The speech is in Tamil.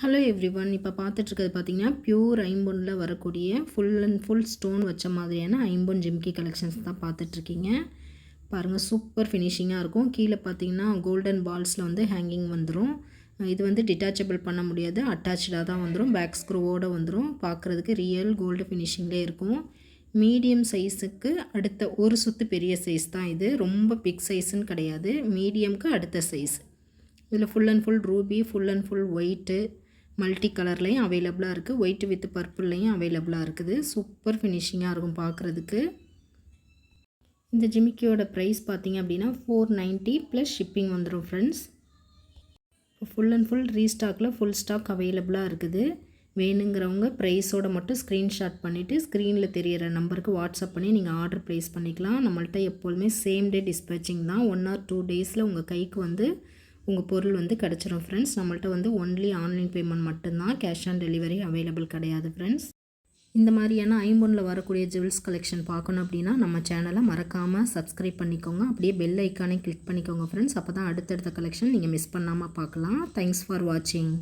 ஹலோ எவ்ரி ஒன் இப்போ பார்த்துட்ருக்கிறது பார்த்தீங்கன்னா பியூர் ஐம்பொனில் வரக்கூடிய ஃபுல் அண்ட் ஃபுல் ஸ்டோன் வச்ச மாதிரியான ஐம்பொன் ஜிம்கி கலெக்ஷன்ஸ் தான் பார்த்துட்ருக்கீங்க பாருங்கள் சூப்பர் ஃபினிஷிங்காக இருக்கும். கீழே பார்த்தீங்கன்னா கோல்டன் பால்ஸில் வந்து ஹேங்கிங் வந்துடும் இது வந்து டிட்டாச்சபிள் பண்ண முடியாது அட்டாச்சாக தான் வந்துடும் பேக் ஸ்க்ரூவோடு வந்துடும் பார்க்குறதுக்கு ரியல் கோல்டு ஃபினிஷிங்லேயே இருக்கும். மீடியம் சைஸுக்கு அடுத்த ஒரு சுத்து பெரிய சைஸ் தான் இது. ரொம்ப பிக் சைஸுன்னு கிடையாது. மீடியம்க்கு அடுத்த சைஸ் இதில் full and full ruby full and full white multi கலர்லேயும் அவைலபிளாக இருக்குது ஒயிட் வித் பர்பிள்லேயும் அவைலபிளாக இருக்குது. சூப்பர் ஃபினிஷிங்காக இருக்கும் பார்க்குறதுக்கு இந்த ஜிமிக்கியோட ப்ரைஸ் பார்த்திங்க அப்படின்னா ஃபோர் நைன்ட்டி ப்ளஸ் ஷிப்பிங் வந்துடும் ஃப்ரெண்ட்ஸ் ஃபுல் அண்ட் ஃபுல் ரீஸ்டாக்கில் ஃபுல் ஸ்டாக் அவைலபிளாக இருக்குது. வேணுங்கிறவங்க ப்ரைஸோட மட்டும் ஸ்க்ரீன்ஷாட் பண்ணிவிட்டு ஸ்க்ரீனில் தெரியிற நம்பருக்கு வாட்ஸ்அப் பண்ணி நீங்கள் ஆர்டர் ப்ளேஸ் பண்ணிக்கலாம். நம்மள்ட்ட எப்போதுமே சேம் டே டிஸ்பேச்சிங் தான். ஒன் ஆர் டூ டேஸில் உங்கள் கைக்கு வந்து உங்கள் பொருள் வந்து கிடச்சிரும் ஃப்ரெண்ட்ஸ் நம்மள்ட்ட வந்து ஒன்லி ஆன்லைன் பேமெண்ட் மட்டும்தான் கேஷ் ஆன் டெலிவரி அவைலபிள் கிடையாது ஃப்ரெண்ட்ஸ் இந்த மாதிரியான ஐம்பொனில் வரக்கூடிய ஜுவல்ஸ் கலெக்ஷன் பார்க்கணும் அப்படின்னா நம்ம சேனலை மறக்காமல் சப்ஸ்கிரைப் பண்ணிக்கோங்க. அப்படியே பெல் ஐக்கானே கிளிக் பண்ணிக்கோங்க ஃப்ரெண்ட்ஸ் அப்போ தான் அடுத்தடுத்த கலெக்ஷன் நீங்கள் மிஸ் பண்ணாமல் பார்க்கலாம். தேங்க்ஸ் ஃபார் வாட்சிங்